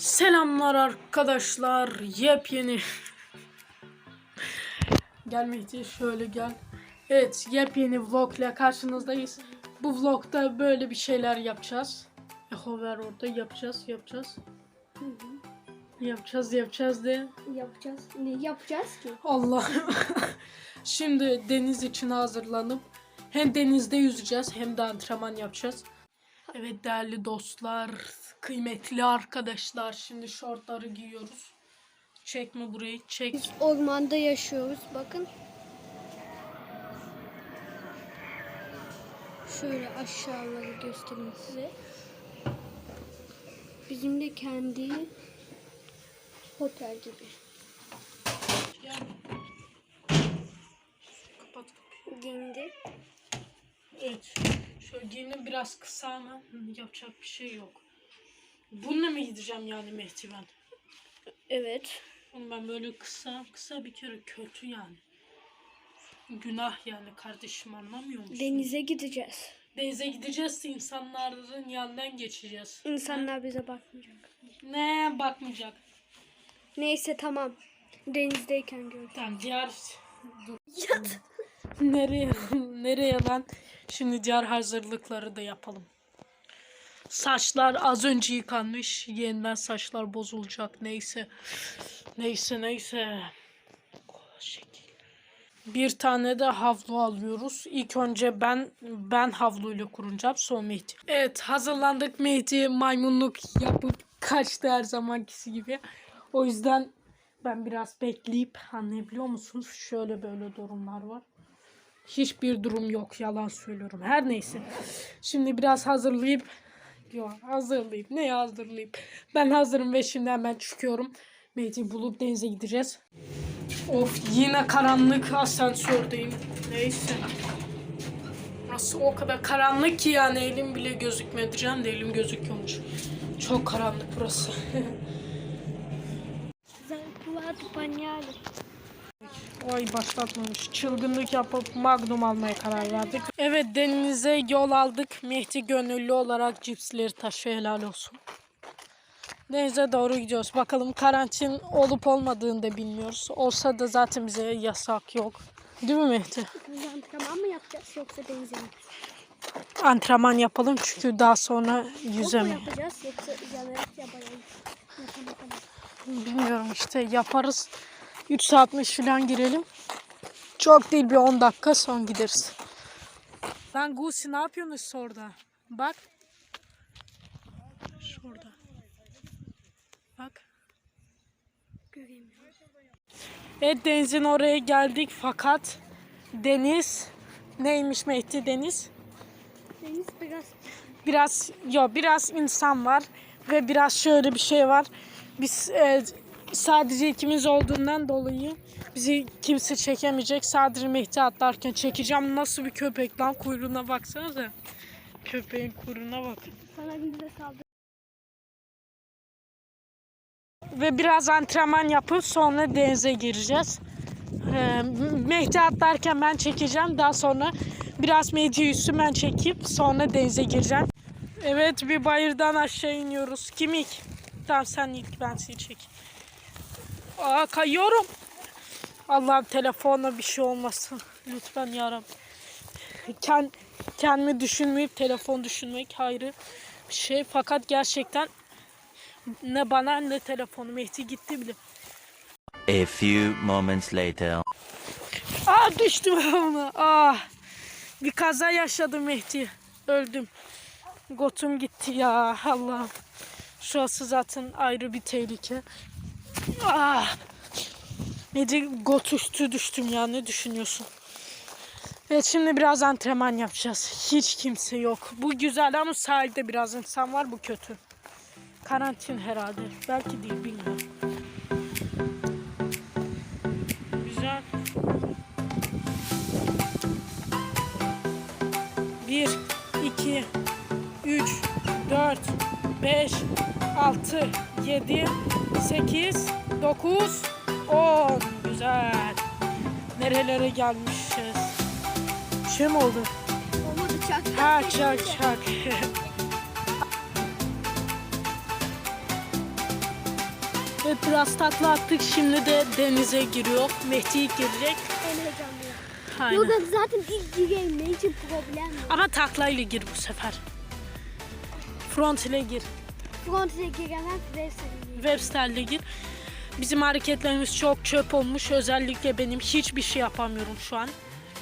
Selamlar arkadaşlar. Yepyeni. gel Mehdi şöyle gel. Evet yepyeni vlog ile karşınızdayız. Bu vlogda böyle bir şeyler yapacağız. Eho ver orada yapacağız yapacağız. Yapacağız yapacağız de. Yapacağız. Ne yapacağız ki? Allah. Şimdi deniz için hazırlanıp hem denizde yüzeceğiz hem de antrenman yapacağız. Evet değerli dostlar, kıymetli arkadaşlar şimdi şortları giyiyoruz. Çekme burayı, çek. Biz ormanda yaşıyoruz. Bakın. Şöyle aşağıları göstereyim size. Bizim de kendi otel gibi. Kapat. Giyindi. Evet. Şöyle giyindim biraz kısa ama yapacak bir şey yok. Bununla mı gideceğim yani Mehdi ben? Evet. Oğlum ben böyle kısa, kısa bir kere kötü yani. Günah yani kardeşim anlamıyor musun? Denize gideceğiz. Denize gideceğiz de insanların yanından geçeceğiz. İnsanlar bize bakmayacak. Ne bakmayacak. Neyse tamam. Denizdeyken gördüm. Tamam diğer Yat. nereye nereye lan? Şimdi diğer hazırlıkları da yapalım. Saçlar az önce yıkanmış. Yeniden saçlar bozulacak. Neyse. Neyse neyse. Bir tane de havlu alıyoruz. İlk önce ben ben havluyla kuracağım. Sonra Mehdi. Evet hazırlandık. Mehdi maymunluk yapıp kaçtı her zamankisi gibi. O yüzden ben biraz bekleyip anlayabiliyor musunuz? Şöyle böyle durumlar var. Hiçbir durum yok yalan söylüyorum. Her neyse. Şimdi biraz hazırlayıp Yok hazırlayıp ne hazırlayıp ben hazırım ve şimdi hemen çıkıyorum. Mehdi bulup denize gideceğiz. Of yine karanlık asansördeyim. Neyse. Nasıl o kadar karanlık ki yani elim bile gözükmedi. Can da elim gözüküyormuş. Çok karanlık burası. Zarkulat panyali. Oy başlatmamış. Çılgınlık yapıp Magnum almaya karar verdik. Evet denize yol aldık. Mehdi gönüllü olarak cipsleri taşıyor helal olsun. Denize doğru gidiyoruz. Bakalım karantin olup olmadığını da bilmiyoruz. Olsa da zaten bize yasak yok. Değil mi Mehdi? Biz antrenman mı yapacağız yoksa denize mi? Antrenman yapalım çünkü daha sonra Çok mu yüzemeyiz. yapacağız yoksa yapalım? Yapalım. Bilmiyorum işte yaparız. 3 saatmiş falan girelim. Çok değil bir 10 dakika son gideriz. Lan Gusi ne yapıyorsunuz orada? Bak. Şurada. Bak. Göremiyorum. Evet denizin oraya geldik fakat deniz neymiş Mehdi deniz? Deniz biraz Biraz yo biraz insan var ve biraz şöyle bir şey var. Biz e, sadece ikimiz olduğundan dolayı bizi kimse çekemeyecek. Sadece Mehdi atlarken çekeceğim. Nasıl bir köpek lan kuyruğuna baksanıza. Köpeğin kuyruğuna bak. sana bize saldı. Ve biraz antrenman yapıp sonra denize gireceğiz. Ee, Mehdi atlarken ben çekeceğim. Daha sonra biraz Mehdi üstü ben çekip sonra denize gireceğim. Evet bir bayırdan aşağı iniyoruz. Kim ilk? Tamam sen ilk ben seni çek. Aa kayıyorum. Allah'ım telefona bir şey olmasın. Lütfen yarabbim. Kend, kendimi düşünmeyip telefon düşünmek hayrı bir şey. Fakat gerçekten ne bana ne telefonu Mehdi gitti bile. A few moments later. Aa düştüm ona. Ah. Bir kaza yaşadım Mehdi. Öldüm. Gotum gitti ya Allah. Şurası zaten ayrı bir tehlike. Ah. Mehdi got üstü düştüm ya ne düşünüyorsun? Evet şimdi biraz antrenman yapacağız. Hiç kimse yok. Bu güzel ama sahilde biraz insan var bu kötü. Karantin herhalde. Belki değil bilmiyorum. Güzel. Bir, iki, üç, dört, beş, altı, yedi, sekiz, dokuz, on. Güzel. Nerelere gelmişiz? Şey mi oldu? Olmadı çak. Ha çak çak. Ve biraz takla attık. Şimdi de denize giriyor. Mehdi girecek. En heyecanlıyım. Aynen. Yok ben zaten ilk gireyim. Ne için problem yok. Ama taklayla gir bu sefer. Front ile gir. Front'e giremem. Webster'e Webster'le gir. Bizim hareketlerimiz çok çöp olmuş. Özellikle benim hiçbir şey yapamıyorum şu an.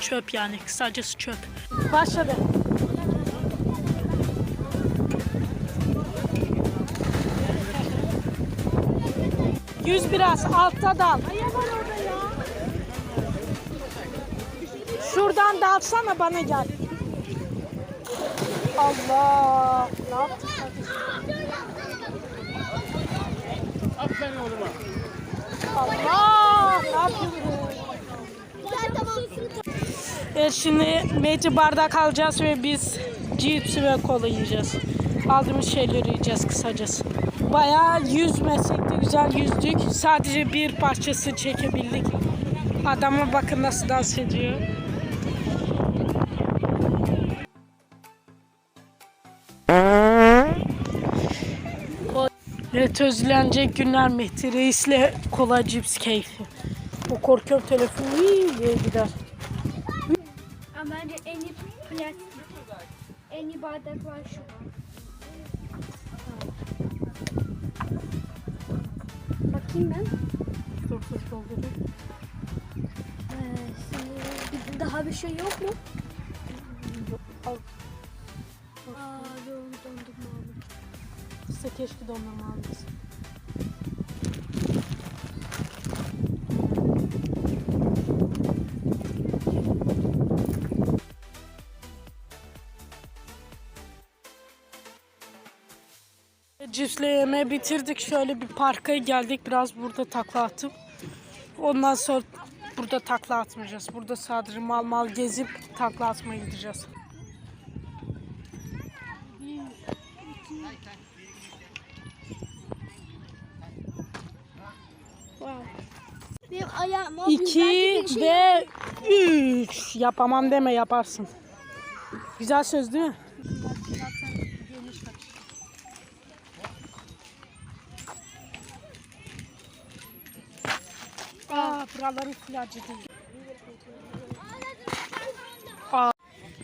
Çöp yani. Kısacası çöp. Başladı. Yüz biraz altta dal. Şuradan dalsana bana gel. Allah. Ne yaptık kardeşim? Allah. Ne yapıyorsun? Gel tamam. Evet şimdi meci bardak alacağız ve biz cips ve kola yiyeceğiz. Aldığımız şeyleri yiyeceğiz kısacası. Bayağı yüzmesek de güzel yüzdük. Sadece bir parçası çekebildik. Adama bakın nasıl dans ediyor. Evet özlenecek günler Mehdi Reis'le kola cips keyfi. O korkuyorum telefonu iyi gider. Bence en iyi plastik. En iyi bardaklar şu. Bakayım ben. Dur dur doldurayım. Ee, şimdi daha bir şey yok mu? Al. Aa, doğru dondurma aldım. Size keşke dondurma almasın. Cipsle yemeği bitirdik. Şöyle bir parka geldik. Biraz burada takla atıp. Ondan sonra burada takla atmayacağız. Burada sadece mal mal gezip takla atmaya gideceğiz. Benim ayağım o yüzden 2 bir şey ve 3. Yapamam deme yaparsın. Güzel söz değil mi? Aa, buraları fulacı değil. Aa.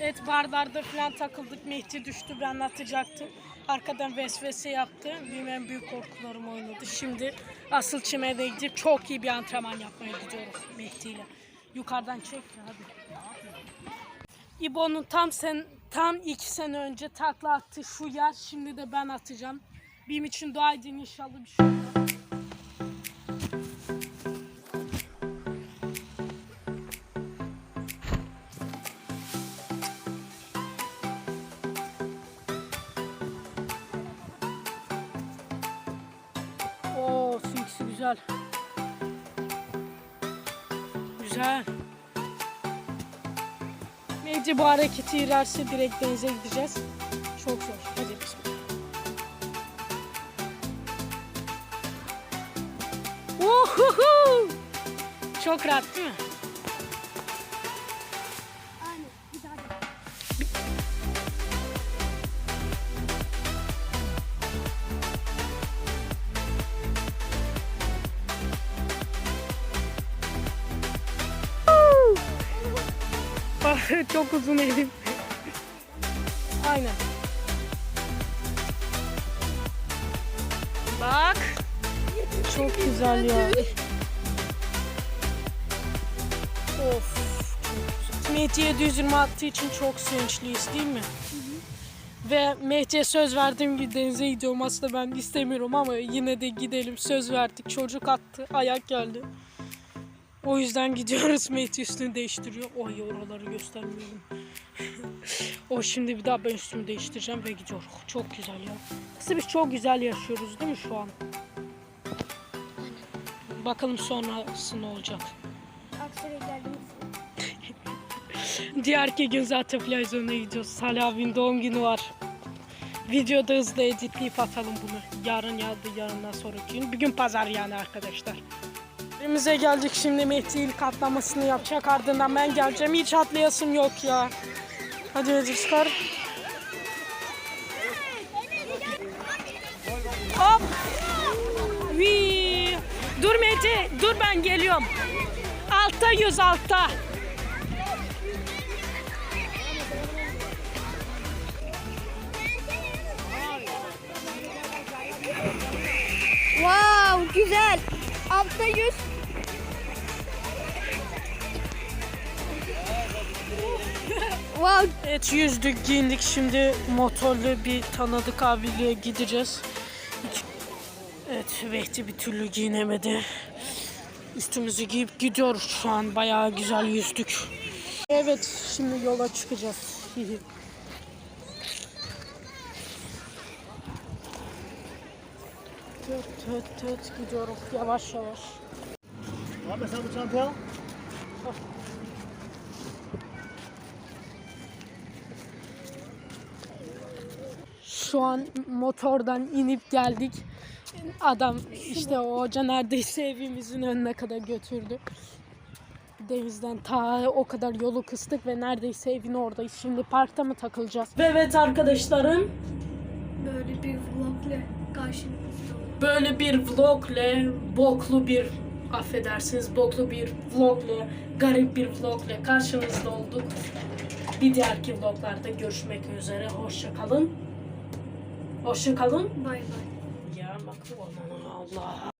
Evet barlarda falan takıldık. Mehdi düştü ben atacaktım. Arkadan vesvese yaptı. Benim en büyük korkularım oynadı. Şimdi asıl çimene gidip çok iyi bir antrenman yapmaya gidiyoruz Mehdi ile. Yukarıdan çek hadi. İbo'nun tam sen tam iki sene önce takla attı şu yer. Şimdi de ben atacağım. Benim için dua edin inşallah bir şey olur. Güzel. Güzel. Neyce bu hareketi yererse direkt denize gideceğiz. Çok zor. Hadi bismillah. Uhuhu! Çok rahat değil mi? Çok uzun elim. Aynen. Bak. Çok güzel ya. Of. Mehdi'ye düzülme attığı için çok sevinçliyiz değil mi? Ve Mehdi'ye söz verdiğim gibi denize gidiyorum. Aslında ben istemiyorum ama yine de gidelim. Söz verdik. Çocuk attı. Ayak geldi. O yüzden gidiyoruz. Mehdi üstünü değiştiriyor. Oy oraları göstermiyorum. o şimdi bir daha ben üstümü değiştireceğim ve gidiyoruz. Çok güzel ya. Aslında biz çok güzel yaşıyoruz değil mi şu an? Bakalım sonrası ne olacak. Aksaray'a geldiğimiz Diğerki gün zaten Playzone'a gidiyoruz. Salih abinin doğum günü var. Videoda hızlı editleyip atalım bunu. Yarın ya da yarından sonraki gün. Bir gün pazar yani arkadaşlar. Evimize geldik şimdi Mehdi ilk atlamasını yapacak ardından ben geleceğim. Hiç atlayasım yok ya. Hadi Mehdi çıkar. Hop. Wii. Dur Mete, dur ben geliyorum. Altta yüz altta. Wow güzel. Altta yüz. Wow Evet yüzdük giyindik şimdi motorlu bir tanıdık abiyle gideceğiz. Evet Vehdi bir türlü giyinemedi. Üstümüzü giyip gidiyoruz şu an bayağı güzel yüzdük. Evet şimdi yola çıkacağız. Tıt tıt gidiyoruz yavaş yavaş. Abi sen bu çantaya al. Şu an motordan inip geldik. Adam işte o hoca neredeyse evimizin önüne kadar götürdü. Denizden ta o kadar yolu kıstık ve neredeyse evin oradayız. Şimdi parkta mı takılacağız? Evet arkadaşlarım böyle bir vlogla karşınızda böyle bir vlogle boklu bir affedersiniz boklu bir vlogle garip bir vlogle karşınızda olduk. Bir diğerki vloglarda görüşmek üzere. Hoşça kalın. Hoşça kalın. Bay bay. Ya aman Allah.